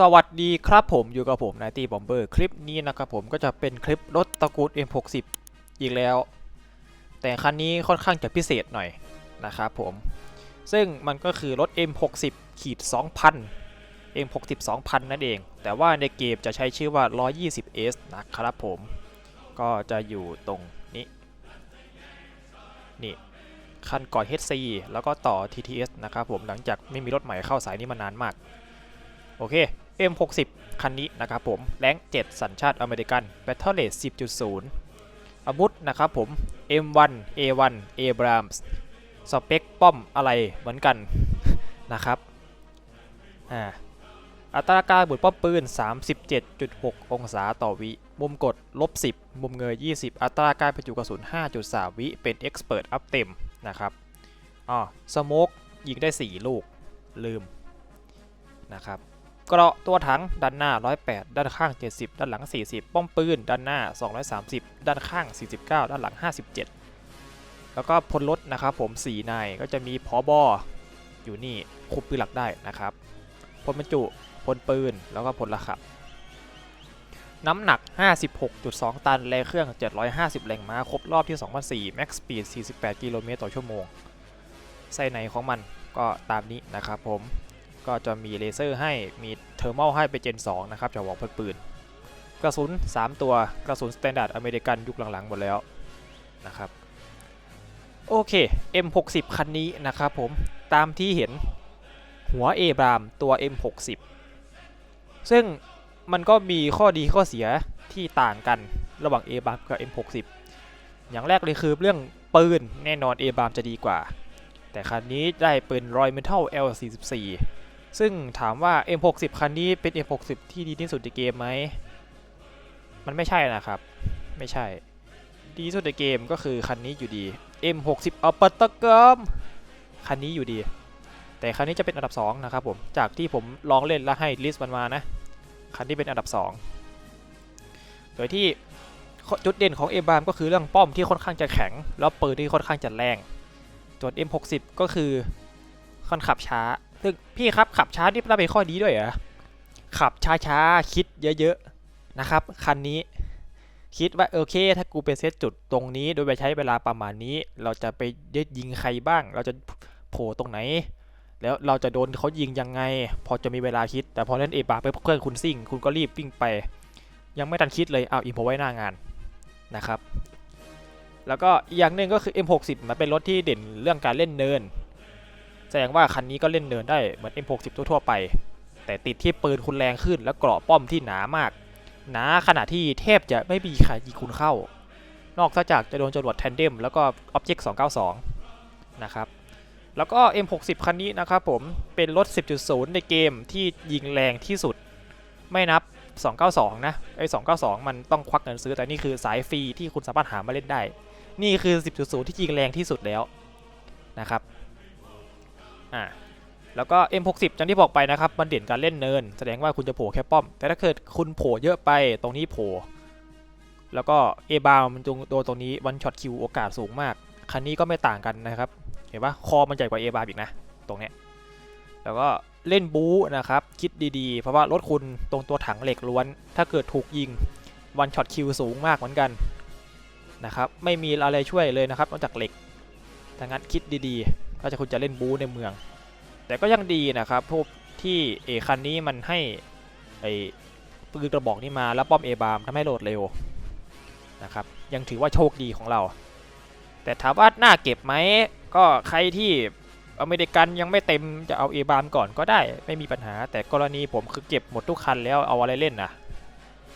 สวัสดีครับผมอยู่กับผมนายตีบอมเบอร์คลิปนี้นะครับผมก็จะเป็นคลิปรถตระกูล M60 อีกแล้ว แต่คันนี้ค่อนข้างจะพิเศษหน่อยนะครับผม ซึ่งมันก็คือรถ M60 ขีด2000 M60 2000 นั่นเอง แต่ว่าในเกมจะใช้ชื่อว่า 120S นะครับผม ก็จะอยู่ตรงนี้นี่คันก่อน HC แล้วก็ต่อ TTS นะครับผมหลังจากไม่มีรถใหม่เข้าสายนี้มานานมาก โอเค M60 คันนี้นะครับผมแรง7 สัญชาติอเมริกัน Battle Rate 10.0 อาวุธนะครับผม M1 A1 Abrams สเปคป้อมอะไรเหมือนกันนะครับอ่าอัตราการบุดป้อมปืน 37.6 องศาต่อวิ มุมกดลบ 10 มุมเงย 20 อัตราการบรรจุกระสุน 5.3 วิเป็น Expert อัพเต็มนะครับอ๋อสโมกยิงได้ 4 ลูกลืมนะครับ เกราะตัวถังด้านหน้า 108 ด้านข้าง 70 ด้านหลัง 40 ป้อมปืน ด้านหน้า 230 ด้านข้าง 49 ด้านหลัง 57 แล้วก็พลรถนะครับผม4นายก็จะมีพอบออยู่นี่คุมปืนหลักได้นะครับพลบรรจุพลปืนแล้วก็พลละขับ น้ำหนัก 56.2 ตันแรงเครื่อง 750 แรงม้า ครบรอบที่ 2004 Max Speed 48 กิโลเมตรต่อชั่วโมงไส้ในของมันก็ตามนี้นะครับผม ก็จะมีเลเซอร์ให้มีเทอร์มลให้ไปเจน 2 นะครับจากวองพลปืน กระสุน 3 ตัวกระสุนสแตนดาร์ดอเมริกันยุคหลังๆหมดแล้วนะครับโอเค M60 คันนี้นะครับผมตามที่เห็นหัว A บรามตัว M60 ซึ่งมันก็มีข้อดีข้อเสียที่ต่างกันระหว่าง A บรามกับ M60 อย่างแรกเลยคือเรื่องปืนแน่นอน A บรามจะดีกว่า แต่คันนี้ได้ปืน Roy Metal L44 ซึ่งถามว่า M60 คันนี้เป็น M60 ที่ดีที่สุดในเกมไหม มันไม่ใช่นะครับ ไม่ใช่ ดีที่สุดในเกมก็คือคันนี้อยู่ดี M60 อัปตะกรมคันนี้อยู่ดี แต่คันนี้จะเป็นอันดับ 2 นะครับผม จากที่ผมลองเล่นแล้วให้ลิสต์มันมานะ คันที่เป็นอันดับ 2 โดยที่จุดเด่นของ M บามก็คือเรื่องป้อมที่ค่อนข้างจะแข็ง แล้วปืนที่ค่อนข้างจะแรงส่วน M60 ก็คือค่อนขับช้า ซึ่งพี่ครับขับช้านี่น่าเป็นข้อดีด้วยเหรอ ขับช้าๆ คิดเยอะๆ นะครับ คันนี้ คิดว่าโอเค ถ้ากูไปเซตจุดตรงนี้โดยไปใช้เวลาประมาณนี้ เราจะไปยึดยิงใครบ้าง เราจะโผล่ตรงไหน แล้วเราจะโดนเขายิงยังไง พอจะมีเวลาคิด แต่พอเล่นเอบาไปเพื่อนคุณซิ่ง คุณก็รีบวิ่งไป ยังไม่ทันคิดเลยเอาอินโพไว้หน้างานนะครับ แล้วก็อีกอย่างหนึ่งก็คือ M60 มันเป็นรถที่เด่นเรื่องการเล่นเนิน แสดงว่าคันนี้ก็เล่นเนินได้เหมือน M60 ทั่วๆไป แต่ติดที่ปืนคุณแรงขึ้น และเกราะป้อมที่หนามาก หนาขนาดที่แทบจะไม่มีใครยิงคุณเข้า นอกจากจะโดนจรวดแทนเดมแล้วก็ Object 292 นะครับแล้วก็ M60 คันนี้นะครับผมเป็นรถ 10.0 ในเกมที่ยิงแรงที่สุด ไม่นับ 292 นะไอ้292 มันต้องควักเงินซื้อ แต่นี่คือสายฟรีที่คุณสามารถหามาเล่นได้ นี่คือ 10.0 ที่ยิงแรงที่สุดแล้วนะครับ อ่าแล้วก็ M60 อย่างที่บอกไปนะครับ มันเด่นการเล่นเนิน แสดงว่าคุณจะโผล่แค่ป้อม แต่ถ้าเกิดคุณโผล่เยอะไปตรงนี้โผล่แล้วก็เอบามันจงโดนตรงนี้วันช็อตคิวโอกาสสูงมาก คันนี้ก็ไม่ต่างกันนะครับ เห็นปะคอมันใหญ่กว่าเอบาอีกนะ ตรงเนี้ยแล้วก็เล่นบู๊นะครับ คิดดีๆ เพราะว่ารถคุณตรงตัวถังเหล็กล้วน ถ้าเกิดถูกยิงวันช็อตคิวสูงมากเหมือนกันนะครับ ไม่มีอะไรช่วยเลยนะครับนอกจากเหล็กดังนั้นคิดดีๆ ถ้าจะคุณจะเล่นบูในเมือง แต่ก็ยังดีนะครับพวกที่เอคันนี้มันให้ไอปืนกระบอกนี้มาแล้วป้อมเอบามทำให้โหลดเร็วนะครับยังถือว่าโชคดีของเรา แต่ถามว่าน่าเก็บไหมก็ใครที่อเมริกันยังไม่เต็มจะเอาเอบามก่อนก็ได้ไม่มีปัญหา แต่กรณีผมคือเก็บหมดทุกคันแล้วเอาอะไรเล่นนะ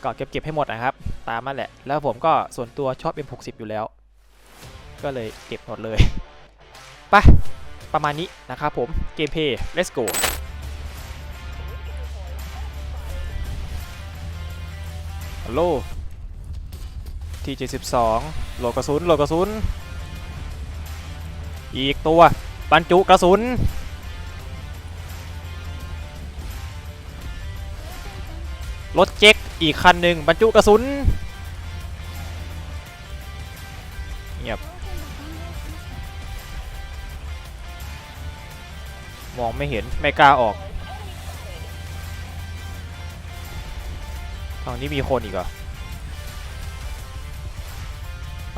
ก็เก็บเก็บให้หมดนะครับ ตามมาแหละ แล้วผมก็ส่วนตัวชอบ M60 อยู่แล้ว ก็เลยเก็บหมดเลยไป ประมาณนี้นะครับผมเกมเพย์ let's go ฮัลโหลที่72โหลกระสุนโหลกระสุน อีกตัวบรรจุกระสุน รถเจ็กอีกคันหนึ่งบรรจุกระสุน มองไม่เห็นไม่กล้าออกฝั่งนี้มีคนอีกเหรอ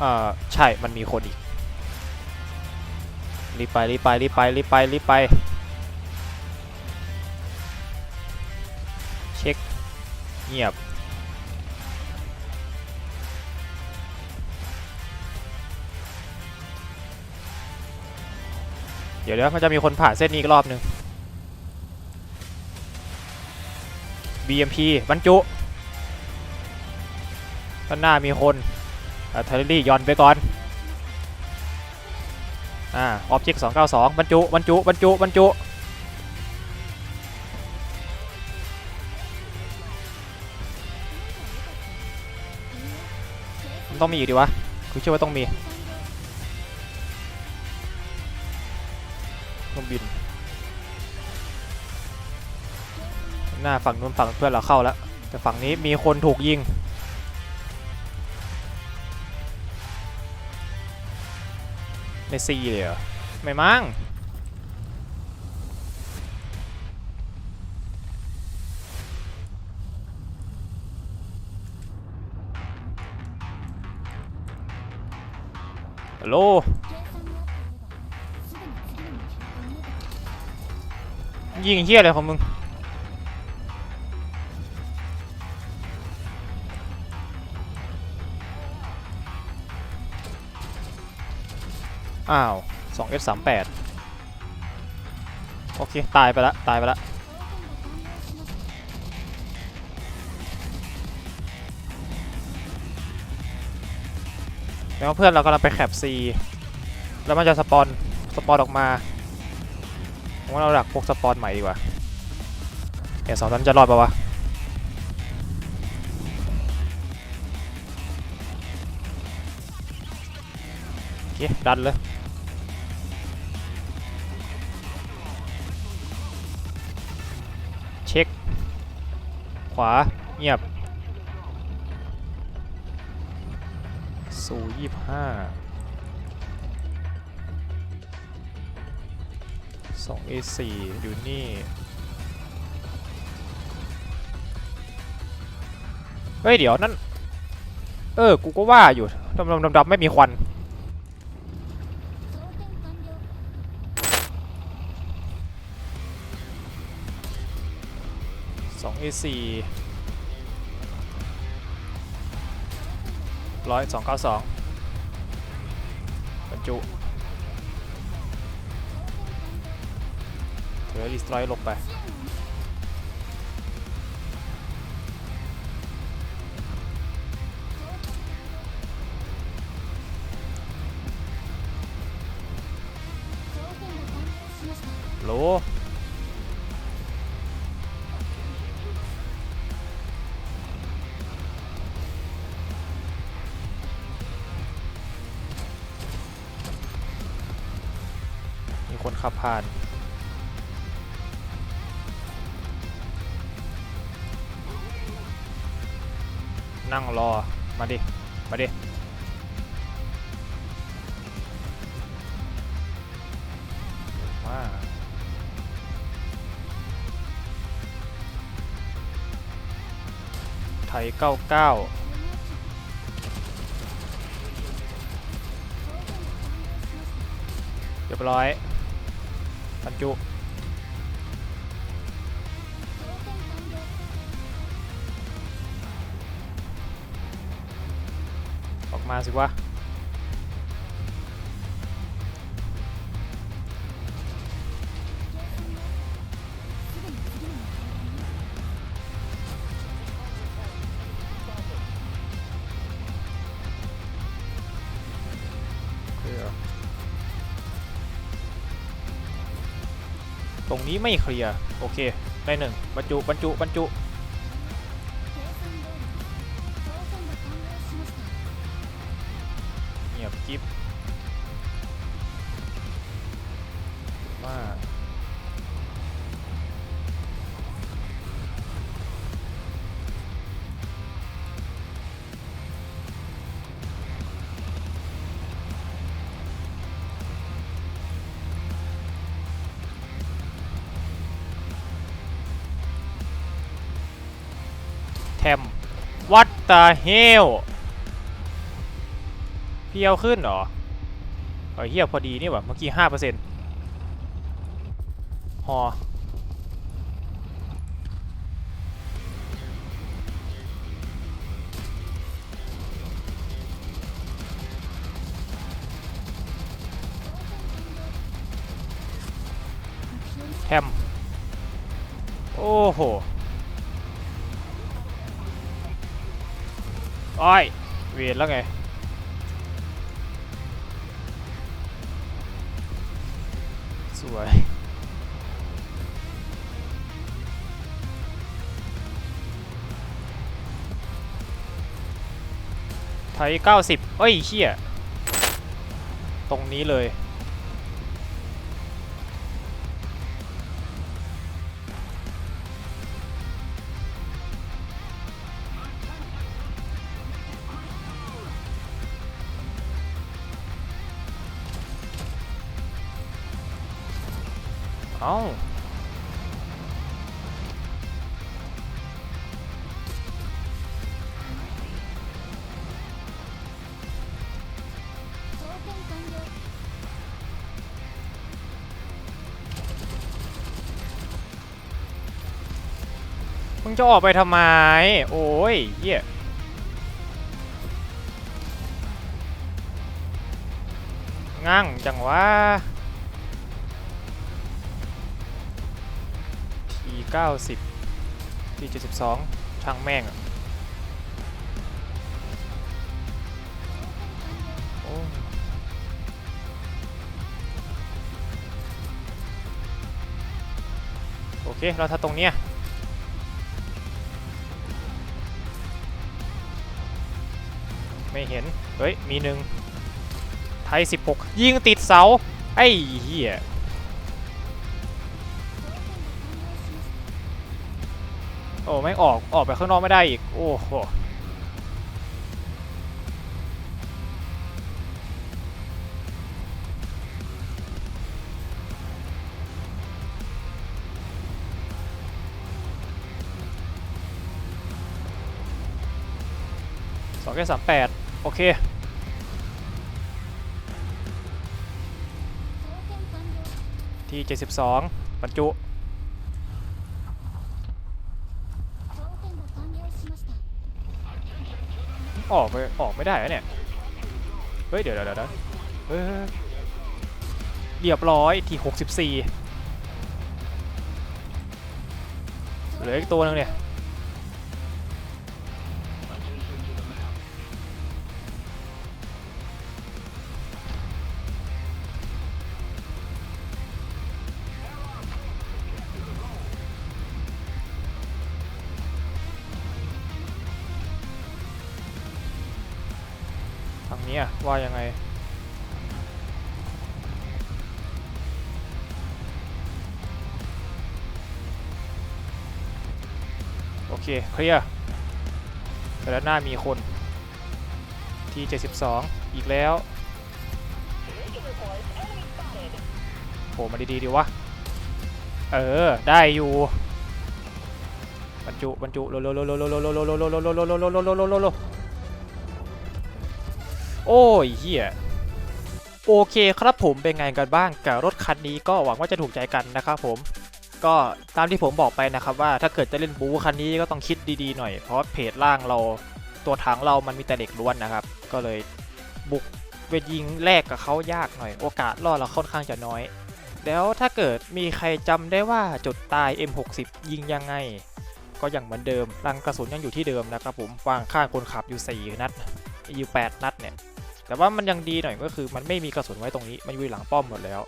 อ่าใช่มันมีคนอีกรีบไปรีบไปรีบไปรีบไปรีบไปเช็คเงียบ เดี๋ยวเดี๋ยวมันจะมีคนผ่านเส้นนี้อีกรอบหนึ่ง BMP บรรจุด้านหน้ามีคนอาร์เทอรี่ย่อนไปก่อน อ่า ออบเจกต์292บรรจุบรรจุบรรจุบรรจุมันต้องมีอยู่ดีวะ คือเชื่อว่าต้องมี บิน หน้าฝั่งนู้นฝั่งเพื่อนเราเข้าแล้ว แต่ฝั่งนี้มีคนถูกยิง ในซีเลยเหรอ ไม่มั้งฮัลโหล ยิงเฮี้ยอะไรของมึง อ้าว 2S38 โอเค ตายไปละ ตายไปละแล้วเพื่อนเรากำลังไปแคป C แล้วมันจะสปอน สปอนออกมา ว่าเราดักพวกสปอนใหม่ดีกว่าเดี๋ยสองนั้นจะรอดปะวะโอเคดันเลยเช็ค ขวา เงียบสู่ยี่ห้า สอง A สี่อยู่นี่ เฮ้ย เดี๋ยวนั่น เออ กูก็ว่าอยู่ดำดำดำดำไม่มีควันสอง A สี่ร้อยสองเก้าสองบรรจุ เทอร์ดิสตรลงไปโหลมีคนขับผ่าน นั่งรอ มาดิ มาดิมาไทย99เรียบร้อยบรรจุ อกมาสิวะตรงนี้ไม่เคลียร์ โอเค ได้หนึ่งบรรจุบรรจุบรรจุ แทม What the hell พี่เอาขึ้นเหรอเฮ้ยเฮียพอดีนี่หว่าเมื่อกี้ห้าเปอร์เซ็นต์ฮอแฮมโอ้โห อ้อยเวียนแล้วไงสวยไทย90เอ้ยเชี่ยตรงนี้เลย งจะออกไปทำไม โอ้ยเหี้ยงั่งจังวะทีเก้าสิบทีเจ็ดสิบสองช่างแม่งอะโอเค เราถ้าตรงเนี้ย ไม่เห็น เฮ้ย มีหนึ่งไทย 16 ยิงติดเสา ไอ้เหี้ยโอ้ไม่ออกออกไปข้างนอกไม่ได้อีก โอ้โหสองแค่สามแปด โอเค ที่ 72บรรจุออกไปออกไม่ได้แล้วเนี่ย เฮ้ย เดี๋ยวเดี๋ยวเดี๋ยวเรียบร้อยที่ 64 เหลืออีกตัวนึงเนี่ย นี้อะว่ายังไง โอเค เคลียร์แต่ด้านหน้ามีคนที่ 72 อีกแล้วโผล่มาดีๆดีวะ เออ ได้อยู่ บรรจุ บรรจุโลโลโลโลโลโลโลโลโลโลโลโลโลโล อ้ยเฮียโอเคครับผมเป็นไงกันบ้างกับรถคันนี้ก็หวังว่าจะถูกใจกันนะครับผมก็ตามที่ผมบอกไปนะครับว่าถ้าเกิดจะเล่นบูคันนี้ก็ต้องคิดดีๆหน่อย เพราะเพจล่างเราตัวถังเรามันมีแต่เด็กล้วนนะครับ ก็เลยบุกไปยิงแลกกับเขายากหน่อย โอกาสรอดเราค่อนข้างจะน้อย แล้วถ้าเกิดมีใครจำได้ว่าจุดตาย M60 ยิงยังไง ก็อย่างเหมือนเดิมรังกระสุนยังอยู่ที่เดิมนะครับผมวางข้างคนขับอยู่ 4 นัดอยู่ 8 นัดเนี่ย แต่ว่ามันยังดีหน่อยก็คือ มันไม่มีกระสุนไว้ตรงนี้ มันอยู่หลังป้อมหมดแล้ว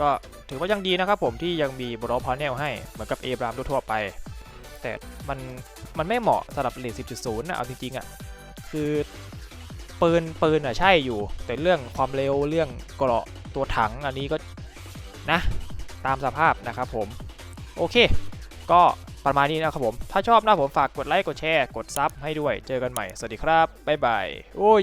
ก็ถือว่ายังดีนะครับผมที่ยังมีบรอพาเนลให้เหมือนกับเอบรามทั่วไป แต่มันมันไม่เหมาะสำหรับเลน10.0นะเอาจริงๆอะคือปืนปืนอะใช่อยู่ แต่เรื่องความเร็วเรื่องเกราะตัวถังอันนี้ก็นะตามสภาพนะครับผม โอเค ก็ประมาณนี้นะครับผม ถ้าชอบนะผมฝากกดไลค์ กดแชร์ กดซับให้ด้วย เจอกันใหม่ สวัสดีครับ บ๊ายบาย โอ้ย